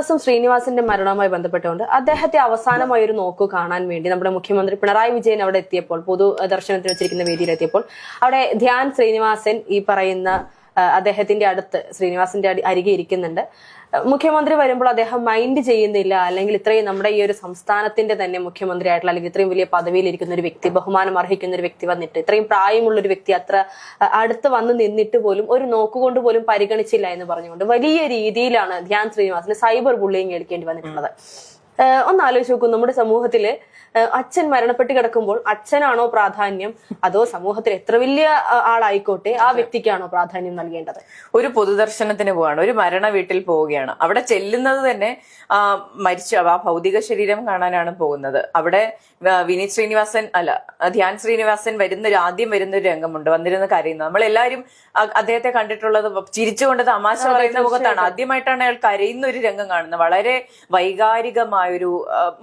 ദിവസം ശ്രീനിവാസിന്റെ മരണവുമായി ബന്ധപ്പെട്ടുകൊണ്ട് അദ്ദേഹത്തെ അവസാനമായി ഒരു നോക്കു കാണാൻ വേണ്ടി നമ്മുടെ മുഖ്യമന്ത്രി പിണറായി വിജയൻ അവിടെ എത്തിയപ്പോൾ പൊതു ദർശനത്തിന് വെച്ചിരിക്കുന്ന വേദിയിൽ എത്തിയപ്പോൾ അവിടെ ധ്യാൻ ശ്രീനിവാസൻ ഈ പറയുന്ന അദ്ദേഹത്തിന്റെ അടുത്ത് ശ്രീനിവാസിന്റെ അരികെ ഇരിക്കുന്നുണ്ട്. മുഖ്യമന്ത്രി വരുമ്പോൾ അദ്ദേഹം മൈൻഡ് ചെയ്യുന്നില്ല. അല്ലെങ്കിൽ ഇത്രയും നമ്മുടെ ഈ ഒരു സംസ്ഥാനത്തിന്റെ തന്നെ മുഖ്യമന്ത്രി ആയിട്ടുള്ള അല്ലെങ്കിൽ ഇത്രയും വലിയ പദവിയിൽ ഇരിക്കുന്ന ഒരു വ്യക്തി ബഹുമാനം അർഹിക്കുന്ന ഒരു വ്യക്തി വന്നിട്ട് ഇത്രയും പ്രായമുള്ള ഒരു വ്യക്തി അത്ര അടുത്ത് വന്ന് നിന്നിട്ട് പോലും ഒരു നോക്കുകൊണ്ട് പോലും പരിഗണിച്ചില്ല എന്ന് പറഞ്ഞുകൊണ്ട് വലിയ രീതിയിലാണ് ധ്യാൻ ശ്രീനിവാസിന് സൈബർ ബുള്ളിങ് കേൾക്കേണ്ടി വന്നിട്ടുള്ളത്. ഒന്ന് ആലോചിച്ച് നോക്കൂ നമ്മുടെ സമൂഹത്തിൽ അച്ഛൻ മരണപ്പെട്ട് കിടക്കുമ്പോൾ അച്ഛനാണോ പ്രാധാന്യം? അതോ സമൂഹത്തിൽ എത്ര വലിയ ആളായിക്കോട്ടെ ആ വ്യക്തിക്കാണോ പ്രാധാന്യം നൽകേണ്ടത്? ഒരു പൊതുദർശനത്തിന് പോവാണ്. ഒരു മരണ വീട്ടിൽ പോവുകയാണ്. അവിടെ ചെല്ലുന്നത് തന്നെ ആ, മരിച്ച ആ ഭൗതിക ശരീരം കാണാനാണ് പോകുന്നത്. അവിടെ വിനീത് ശ്രീനിവാസൻ അല്ല ധ്യാൻ ശ്രീനിവാസൻ വരുന്ന ഒരു ആദ്യം വരുന്ന ഒരു രംഗമുണ്ട്. വന്നിരുന്ന് കരയുന്നത്. നമ്മൾ എല്ലാവരും അദ്ദേഹത്തെ കണ്ടിട്ടുള്ളത് ചിരിച്ചുകൊണ്ട് തമാശ പറയുന്ന മുഖത്താണ്. ആദ്യമായിട്ടാണ് അയാൾ കരയുന്ന ഒരു രംഗം കാണുന്നത്. വളരെ വൈകാരികമായൊരു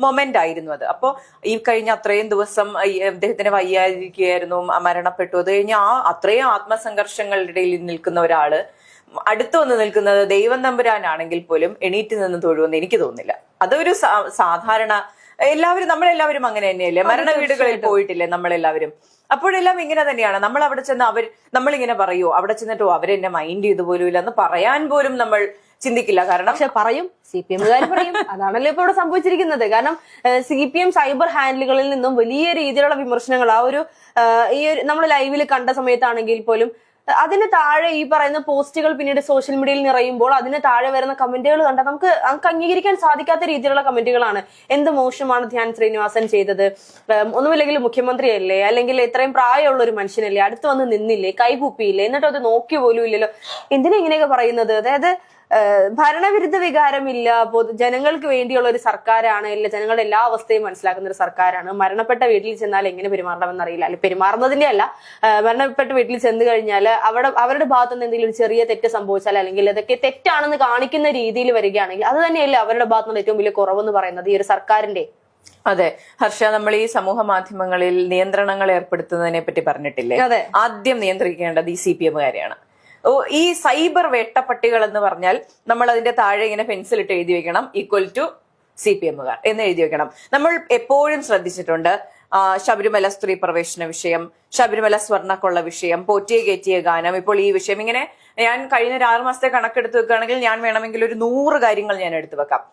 മൊമെന്റ് ആയിരുന്നു അത്. അപ്പോ ഈ കഴിഞ്ഞ അത്രയും ദിവസം അദ്ദേഹത്തിന് വയ്യാതിരിക്കുകയായിരുന്നു മരണപ്പെട്ടു. അത് കഴിഞ്ഞ് ആ അത്രയും ആത്മസംഘർഷങ്ങളുടെ ഇടയിൽ നിൽക്കുന്ന ഒരാൾ അടുത്തു വന്ന് നിൽക്കുന്നത് ദൈവം തമ്പുരാനാണെങ്കിൽ പോലും എണീറ്റ് നിന്ന് തൊഴുവെന്ന് എനിക്ക് തോന്നുന്നില്ല. അതൊരു സാധാരണ എല്ലാവരും നമ്മളെല്ലാവരും അങ്ങനെ തന്നെയല്ലേ? മരണ വീടുകളിൽ പോയിട്ടില്ലേ നമ്മളെല്ലാവരും? അപ്പോഴെല്ലാം ഇങ്ങനെ തന്നെയാണ്. നമ്മൾ അവിടെ ചെന്ന് അവർ നമ്മളിങ്ങനെ പറയൂ അവിടെ ചെന്നിട്ടോ അവരെന്നെ മൈൻഡ് ചെയ്തു പോലും ഇല്ല എന്ന് പറയാൻ പോലും നമ്മൾ ചിന്തിക്കില്ല. കാരണം പക്ഷെ പറയും സി പി എമ്മുകാർ പറയും. അതാണല്ലോ ഇപ്പൊ ഇവിടെ സംഭവിച്ചിരിക്കുന്നത്. കാരണം സി പി എം സൈബർ ഹാൻഡിലുകളിൽ നിന്നും വലിയ രീതിയിലുള്ള വിമർശനങ്ങൾ ആ ഒരു ഈ ഒരു നമ്മൾ ലൈവിൽ കണ്ട സമയത്താണെങ്കിൽ പോലും അതിന് താഴെ ഈ പറയുന്ന പോസ്റ്റുകൾ പിന്നീട് സോഷ്യൽ മീഡിയയിൽ നിറയുമ്പോൾ അതിന് താഴെ വരുന്ന കമന്റുകൾ കണ്ടാൽ നമുക്ക് നമുക്ക് അംഗീകരിക്കാൻ സാധിക്കാത്ത രീതിയിലുള്ള കമന്റുകളാണ്. എന്ത് മോശമാണ് ധ്യാൻ ശ്രീനിവാസൻ ചെയ്തത്? ഒന്നുമില്ലെങ്കിൽ മുഖ്യമന്ത്രിയല്ലേ? അല്ലെങ്കിൽ ഇത്രയും പ്രായമുള്ള ഒരു മനുഷ്യനല്ലേ? അടുത്ത് വന്ന് നിന്നില്ലേ? കൈകൂപ്പിയില്ലേ? എന്നിട്ട് അത് നോക്കി പോലും ഇല്ലല്ലോ. എന്തിനാ ഇങ്ങനെയൊക്കെ പറയുന്നത്? അതായത് ഭരണവിരുദ്ധ വികാരമില്ല. പൊതു ജനങ്ങൾക്ക് വേണ്ടിയുള്ള ഒരു സർക്കാരാണ്. ഇല്ല ജനങ്ങളുടെ എല്ലാ അവസ്ഥയും മനസ്സിലാക്കുന്ന ഒരു സർക്കാരാണ്. മരണപ്പെട്ട വീട്ടിൽ ചെന്നാൽ എങ്ങനെ പെരുമാറണമെന്ന് അറിയില്ല അല്ലെ പെരുമാറുന്നതിന്റെ അല്ല. മരണപ്പെട്ട വീട്ടിൽ ചെന്ന് കഴിഞ്ഞാൽ അവിടെ അവരുടെ ഭാഗത്തു നിന്ന് എന്തെങ്കിലും ഒരു ചെറിയ തെറ്റ് സംഭവിച്ചാൽ അല്ലെങ്കിൽ അതൊക്കെ തെറ്റാണെന്ന് കാണിക്കുന്ന രീതിയിൽ വരികയാണെങ്കിൽ അത് തന്നെയല്ലേ അവരുടെ ഭാഗത്തു നിന്ന് ഏറ്റവും വലിയ കുറവെന്ന് പറയുന്നത് ഈ ഒരു സർക്കാരിന്റെ? അതെ. ഹർഷ നമ്മൾ ഈ സമൂഹ മാധ്യമങ്ങളിൽ നിയന്ത്രണങ്ങൾ ഏർപ്പെടുത്തുന്നതിനെ പറ്റി പറഞ്ഞിട്ടില്ലേ? അതെ. ആദ്യം നിയന്ത്രിക്കേണ്ടത് ഈ സി പി എമ്മുകാരെയാണ്. ഈ സൈബർ വേട്ടപ്പട്ടികൾ എന്ന് പറഞ്ഞാൽ നമ്മൾ അതിന്റെ താഴെ ഇങ്ങനെ പെൻസിൽ ഇട്ട് എഴുതി വെക്കണം. ഈക്വൽ ടു സി പി എമ്മുകാർ എന്ന് എഴുതി വെക്കണം. നമ്മൾ എപ്പോഴും ശ്രദ്ധിച്ചിട്ടുണ്ട് ശബരിമല സ്ത്രീ പ്രവേശന വിഷയം ശബരിമല സ്വർണക്കൊള്ള വിഷയം പോറ്റിയെ കയറ്റിയ ഗാനം. ഇപ്പോൾ ഈ വിഷയം ഇങ്ങനെ ഞാൻ കഴിഞ്ഞ ഒരു ആറ് മാസത്തെ കണക്കെടുത്ത് വെക്കുകയാണെങ്കിൽ ഞാൻ വേണമെങ്കിൽ ഒരു നൂറ് കാര്യങ്ങൾ ഞാൻ എടുത്തു വെക്കാം.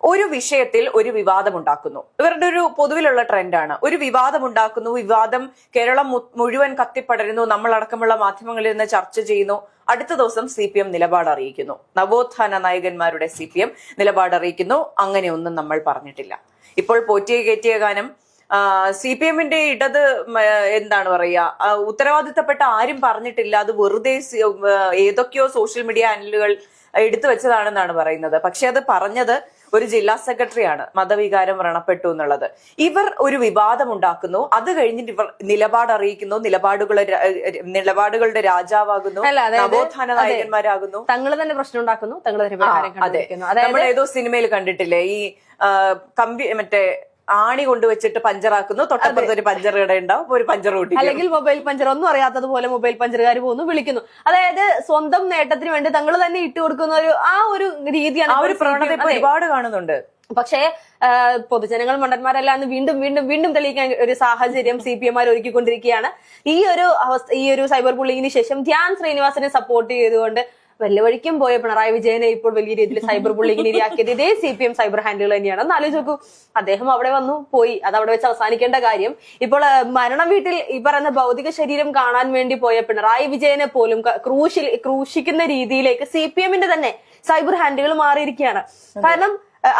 ഒരു വിഷയത്തിൽ ഒരു വിവാദം ഉണ്ടാക്കുന്നു ഇവരുടെ ഒരു പൊതുവിലുള്ള ട്രെൻഡാണ്. ഒരു വിവാദം ഉണ്ടാക്കുന്നു വിവാദം കേരളം മുഴുവൻ കത്തിപ്പടരുന്നു നമ്മൾ അടക്കമുള്ള മാധ്യമങ്ങളിൽ നിന്ന് ചർച്ച ചെയ്യുന്നു. അടുത്ത ദിവസം സി പി എം നിലപാട് അറിയിക്കുന്നു. നവോത്ഥാന നായകന്മാരുടെ സി പി എം നിലപാട് അറിയിക്കുന്നു. അങ്ങനെയൊന്നും നമ്മൾ പറഞ്ഞിട്ടില്ല. ഇപ്പോൾ പോറ്റിയെ കയറ്റിയ ഗാനം സി പി എമ്മിന്റെ ഇടത് എന്താണ് പറയുക ഉത്തരവാദിത്തപ്പെട്ട ആരും പറഞ്ഞിട്ടില്ല. അത് വെറുതെ ഏതൊക്കെയോ സോഷ്യൽ മീഡിയ ചാനലുകൾ എടുത്തു വെച്ചതാണെന്നാണ് പറയുന്നത്. പക്ഷെ അത് പറഞ്ഞത് ഒരു ജില്ലാ സെക്രട്ടറിയാണ് മതവികാരം വ്രണപ്പെട്ടു എന്നുള്ളത്. ഇവർ ഒരു വിവാദം ഉണ്ടാക്കുന്നു. അത് കഴിഞ്ഞിട്ട് ഇവർ നിലപാട് അറിയിക്കുന്നു. നിലപാടുകളെ നിലപാടുകളുടെ രാജാവാകുന്നു. നവോത്ഥാന നായകന്മാരാകുന്നു. തങ്ങൾ തന്നെ പ്രശ്നം ഉണ്ടാക്കുന്നു. തങ്ങൾ തന്നെ അതെ. നമ്മൾ ഏതോ സിനിമയിൽ കണ്ടിട്ടില്ലേ? ഈ കമ്പി മറ്റേ ആണി കൊണ്ടുവച്ചിട്ട് പഞ്ചറാക്കുന്നു തൊട്ടപ്പുറത്ത് ഒരു പഞ്ചർ കട ഉണ്ടാവും. ഒരു പഞ്ചർ കൂട്ടി അല്ലെങ്കിൽ മൊബൈൽ പഞ്ചർ ഒന്നും അറിയാത്തതുപോലെ മൊബൈൽ പഞ്ചറുകാർ പോകുന്നു വിളിക്കുന്നു. അതായത് സ്വന്തം നേട്ടത്തിന് വേണ്ടി തങ്ങൾ തന്നെ ഇട്ട് കൊടുക്കുന്ന ഒരു ആ ഒരു രീതിയാണ് ആ ഒരു പ്രവണത. ഒരുപാട് കാണുന്നുണ്ട്. പക്ഷേ പൊതുജനങ്ങൾ മണ്ടന്മാരല്ല എന്ന് വീണ്ടും വീണ്ടും വീണ്ടും തെളിയിക്കാൻ ഒരു സാഹചര്യം സി പി എമാർ ഒരുക്കിക്കൊണ്ടിരിക്കുകയാണ്. ഈ ഒരു അവസ്ഥ ഈ ഒരു സൈബർ ബുള്ളിങ്ങിന് ശേഷം ധ്യാൻ ശ്രീനിവാസനെ സപ്പോർട്ട് ചെയ്തുകൊണ്ട് വല്ല വഴിക്കും പോയ പിണറായി വിജയനെ ഇപ്പോൾ വലിയ രീതിയിൽ സൈബർ ബുള്ളിങ്ങിന് ഇരയാക്കിയത് ഇതേ C P M cyber handle തന്നെയാണ്. ഒന്ന് ആലോചിച്ച് നോക്കൂ. അദ്ദേഹം അവിടെ വന്നു പോയി. അത് അവിടെ വെച്ച് അവസാനിക്കേണ്ട കാര്യം. ഇപ്പോൾ മരണം വീട്ടിൽ ഈ പറയുന്ന ഭൗതിക ശരീരം കാണാൻ വേണ്ടി പോയ പിണറായി വിജയനെ പോലും ക്രൂശിൽ ക്രൂശിക്കുന്ന രീതിയിലേക്ക് സി പി എമ്മിന്റെ തന്നെ സൈബർ ഹാൻഡിലുകൾ മാറിയിരിക്കുകയാണ്. കാരണം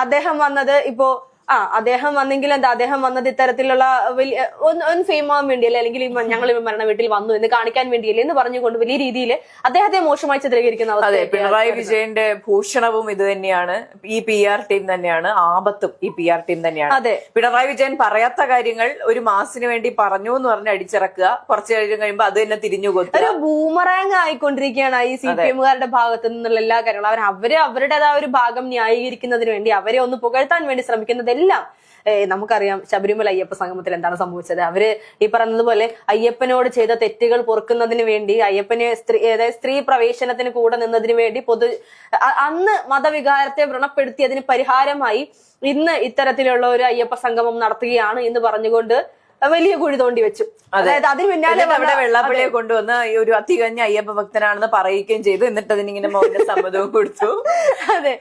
അദ്ദേഹം വന്നത് ഇപ്പോ ആ അദ്ദേഹം വന്നെങ്കിൽ എന്താ അദ്ദേഹം വന്നത് ഇത്തരത്തിലുള്ള വലിയ ഒന്ന് ഫെയിം ആവാൻ വേണ്ടിയല്ലേ? അല്ലെങ്കിൽ ഞങ്ങൾ മരണ വീട്ടിൽ വന്നു എന്ന് കാണിക്കാൻ വേണ്ടിയല്ലേ എന്ന് പറഞ്ഞുകൊണ്ട് വലിയ രീതിയിൽ അദ്ദേഹത്തെ മോശമായി ചിത്രീകരിക്കുന്ന അതെ അവസ്ഥ പിണറായി വിജയന്റെ ഭൂഷണവും ഇത് തന്നെയാണ്. ഈ പി ആർ ടീം തന്നെയാണ്. ആപത്തും ഈ പി ആർ ടീം തന്നെയാണ്. അതെ. പിണറായി വിജയൻ പറയാത്ത കാര്യങ്ങൾ ഒരു മാസിന് വേണ്ടി പറഞ്ഞു എന്ന് പറഞ്ഞ് അടിച്ചിറക്കുക. കുറച്ച് കഴിഞ്ഞ് കഴിയുമ്പോൾ അത് തന്നെ തിരിഞ്ഞു കൊത്തുക. ഒരു ബൂമറാങ് ആയിക്കൊണ്ടിരിക്കുകയാണ് ഈ സി പി എമ്മുകാരുടെ ഭാഗത്ത് നിന്നുള്ള എല്ലാ കാര്യങ്ങളും. അവർ അവർ അവരുടേതായ ഒരു ഭാഗം ന്യായീകരിക്കുന്നതിന് വേണ്ടി അവരെ ഒന്ന് പുകഴ്ത്താൻ വേണ്ടി ശ്രമിക്കുന്നതെല്ലാം ഏഹ്, നമുക്കറിയാം ശബരിമല അയ്യപ്പ സംഗമത്തിൽ എന്താണ് സംഭവിച്ചത്. അവർ ഈ പറഞ്ഞതുപോലെ അയ്യപ്പനോട് ചെയ്ത തെറ്റുകൾ പൊറുക്കുന്നതിന് വേണ്ടി അയ്യപ്പനെ സ്ത്രീ അതായത് സ്ത്രീ പ്രവേശനത്തിന് കൂടെ നിന്നതിന് വേണ്ടി പൊതു അന്ന് മതവികാരത്തെ വ്രണപ്പെടുത്തിയതിന് പരിഹാരമായി ഇന്ന് ഇത്തരത്തിലുള്ള ഒരു അയ്യപ്പ സംഗമം നടത്തുകയാണ് എന്ന് പറഞ്ഞുകൊണ്ട് വലിയ കുഴി തോണ്ടി വെച്ചു. അതായത് അതിന് പിന്നാലെ അവിടെ വെള്ളാപ്പള്ളിയെ കൊണ്ടുവന്ന് ഈ ഒരു അതികഞ്ഞ അയ്യപ്പ ഭക്തനാണെന്ന് പറയുകയും ചെയ്തു. എന്നിട്ട് അതിനിങ്ങനെ മൗന സമ്മതവും കൊടുത്തു. അതെ.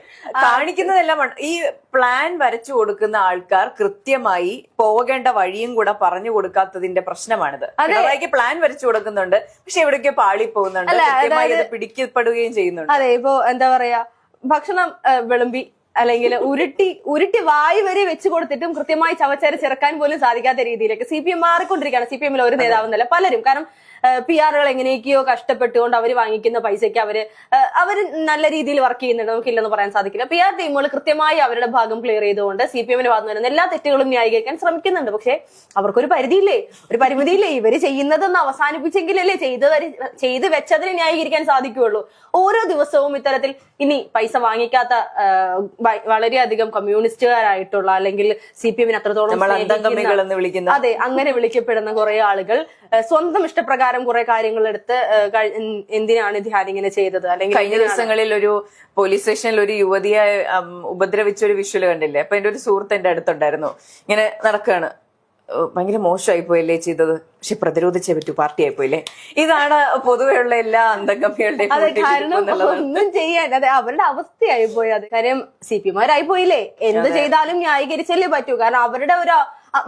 കാണിക്കുന്നതെല്ലാം ഈ പ്ലാൻ വരച്ചു കൊടുക്കുന്ന ആൾക്കാർ കൃത്യമായി പോകേണ്ട വഴിയും കൂടെ പറഞ്ഞു കൊടുക്കാത്തതിന്റെ പ്രശ്നമാണിത്. പിണറായിക്ക് പ്ലാൻ വരച്ചു കൊടുക്കുന്നുണ്ട്. പക്ഷെ എവിടേക്കോ പാളി പോകുന്നുണ്ട് കൃത്യമായി പിടിക്കപ്പെടുകയും ചെയ്യുന്നുണ്ട്. അതെ ഇപ്പോ എന്താ പറയാ ഭക്ഷണം വിളമ്പി അല്ലെങ്കിൽ ഉരുട്ടി ഉരുട്ടി വായി വരെ വെച്ച് കൊടുത്തിട്ടും കൃത്യമായി ചവച്ചരി ചെറുക്കാൻ പോലും സാധിക്കാത്ത രീതിയിലേക്ക് സി പി എം മാറിക്കൊണ്ടിരിക്കുകയാണ്. സി പി എമ്മിൽ ഒരു നേതാവെന്നല്ല പലരും. കാരണം പി ആറുകൾ എങ്ങനെയൊക്കെയോ കഷ്ടപ്പെട്ടുകൊണ്ട് അവർ വാങ്ങിക്കുന്ന പൈസയ്ക്ക് അവർ അവർ നല്ല രീതിയിൽ വർക്ക് ചെയ്യുന്നുണ്ട്. നമുക്കില്ലെന്ന് പറയാൻ സാധിക്കില്ല. പി ആർ ടീമുകൾ കൃത്യമായി അവരുടെ ഭാഗം ക്ലിയർ ചെയ്തുകൊണ്ട് സി പി എമ്മിന് ഭാഗത്ത് വരുന്ന എല്ലാ തെറ്റുകളും ന്യായീകരിക്കാൻ ശ്രമിക്കുന്നുണ്ട്. പക്ഷേ അവർക്കൊരു പരിധിയില്ലേ? ഒരു പരിമിതിയില്ലേ? ഇവർ ചെയ്യുന്നതെന്ന് അവസാനിപ്പിച്ചെങ്കിലല്ലേ ചെയ്ത് ചെയ്ത് വെച്ചതിന് ന്യായീകരിക്കാൻ സാധിക്കുകയുള്ളൂ. ഓരോ ദിവസവും ഇത്തരത്തിൽ ഇനി പൈസ വാങ്ങിക്കാത്ത വളരെയധികം കമ്മ്യൂണിസ്റ്റുകാരായിട്ടുള്ള അല്ലെങ്കിൽ സി പി എമ്മിന് അത്രത്തോളം അതെ അങ്ങനെ വിളിക്കപ്പെടുന്ന കുറെ ആളുകൾ സ്വന്തം ഇഷ്ടപ്രകാരം കുറെ കാര്യങ്ങൾ എടുത്ത് എന്തിനാണ് ധ്യാൻ ഇങ്ങനെ ചെയ്തത്? അല്ലെങ്കിൽ കഴിഞ്ഞ ദിവസങ്ങളിൽ ഒരു പോലീസ് സ്റ്റേഷനിൽ ഒരു യുവതിയെ ഉപദ്രവിച്ച ഒരു വിഷ്വൽ കണ്ടില്ലേ? അപ്പൊ എന്റെ ഒരു സുഹൃത്ത് എന്റെ അടുത്തുണ്ടായിരുന്നു. ഇങ്ങനെ നടക്കുകയാണ് ഭയങ്കര മോശമായി പോയല്ലേ ചെയ്തത്? പക്ഷെ പ്രതിരോധിച്ചേ പറ്റൂ പാർട്ടി ആയിപ്പോയില്ലേ ഇതാണ് പൊതുവെയുള്ള എല്ലാ അന്തംഗമികളുടെയും അതെ കാരണം. ഒന്നും ചെയ്യാൻ അതെ അവരുടെ അവസ്ഥയായി പോയി. അത് കാര്യം സി പി മാരായി പോയില്ലേ എന്ത് ചെയ്താലും ന്യായീകരിച്ചല്ലേ പറ്റൂ. കാരണം അവരുടെ ഒരു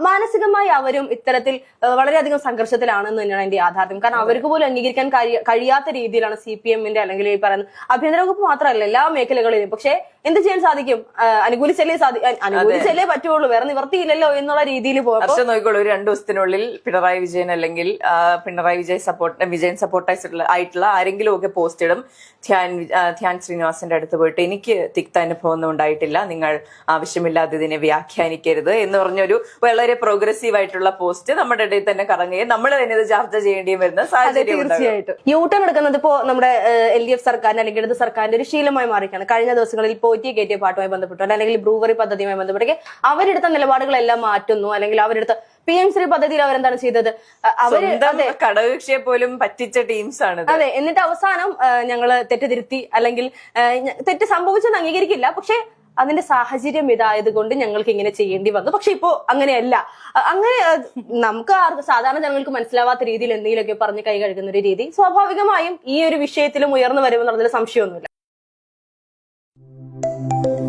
മാനസികമായി അവരും ഇത്തരത്തിൽ വളരെയധികം സംഘർഷത്തിലാണെന്ന് തന്നെയാണ് എന്റെ യാഥാർത്ഥ്യം. കാരണം അവർക്ക് പോലും അംഗീകരിക്കാൻ കഴിയാത്ത രീതിയിലാണ് സി പി എമ്മിന്റെ അല്ലെങ്കിൽ ഈ പറയുന്ന ആഭ്യന്തര വകുപ്പ് മാത്രമല്ല എല്ലാ മേഖലകളിലും. പക്ഷേ എന്ത് ചെയ്യാൻ സാധിക്കും? അനുകൂലിച്ചല്ലേ സാധി അനുകൂലിച്ചല്ലേ പറ്റുള്ളൂ. വേറെ നിവർത്തിയില്ലല്ലോ എന്നുള്ള രീതിയിൽ പോകും നോക്കിക്കോളൂ ഒരു രണ്ടു ദിവസത്തിനുള്ളിൽ പിണറായി വിജയൻ അല്ലെങ്കിൽ പിണറായി വിജയ് സപ്പോർട്ട് വിജയൻ സപ്പോർട്ട് ആയിട്ടുള്ള ആരെങ്കിലും ഒക്കെ പോസ്റ്റ് ഇടും. ധ്യാൻ ധ്യാൻ ശ്രീനിവാസന്റെ അടുത്ത് പോയിട്ട് എനിക്ക് തിക്ത അനുഭവം ഒന്നും ഉണ്ടായിട്ടില്ല. നിങ്ങൾ ആവശ്യമില്ലാതെ ഇതിനെ വ്യാഖ്യാനിക്കരുത് എന്ന് പറഞ്ഞൊരു വളരെ പ്രോഗ്രസീവ് ആയിട്ടുള്ള പോസ്റ്റ് നമ്മുടെ ഇടയിൽ തന്നെ കറങ്ങുകയും നമ്മൾ തന്നെ ഇത് ചർച്ച ചെയ്യേണ്ടിയും വരുന്ന സാഹചര്യം തീർച്ചയായിട്ടും. യൂട്ടേൺ എടുക്കുന്നത് ഇപ്പോ നമ്മുടെ എൽ ഡി എഫ് സർക്കാരിന് അല്ലെങ്കിൽ ഇടത് സർക്കാരിന്റെ ഒരു ശീലമായി മാറിയാണ് കഴിഞ്ഞ ദിവസങ്ങളിൽ പോറ്റി കയറ്റിയ പാട്ടുമായി ബന്ധപ്പെട്ടോ അല്ലെങ്കിൽ ബ്രൂവറി പദ്ധതിയുമായി ബന്ധപ്പെട്ടൊക്കെ അവരെടുത്ത നിലപാടുകളെല്ലാം മാറ്റുന്നു. അല്ലെങ്കിൽ അവരെടുത്ത പി എം ശ്രീ പദ്ധതിയിൽ അവരെന്താണ് ചെയ്തത്? അവർ പോലും പറ്റിച്ച ടീംസ് ആണ് അതെ. എന്നിട്ട് അവസാനം ഞങ്ങൾ ഞങ്ങൾ തെറ്റ് തിരുത്തി അല്ലെങ്കിൽ തെറ്റ് സംഭവിച്ചെന്ന് അംഗീകരിക്കില്ല. പക്ഷെ അതിന്റെ സാഹചര്യം ഇതായത് കൊണ്ട് ഞങ്ങൾക്ക് ഇങ്ങനെ ചെയ്യേണ്ടി വന്നു. പക്ഷെ ഇപ്പോ അങ്ങനെയല്ല. അങ്ങനെ നമുക്ക് ആർക്ക് സാധാരണ ജനങ്ങൾക്ക് മനസ്സിലാവാത്ത രീതിയിൽ എന്തെങ്കിലുമൊക്കെ പറഞ്ഞ് കൈ കഴുകുന്ന ഒരു രീതി സ്വാഭാവികമായും ഈ ഒരു വിഷയത്തിലും ഉയർന്നു വരുമെന്നുള്ളതിൽ സംശയമൊന്നുമില്ല. Thank you.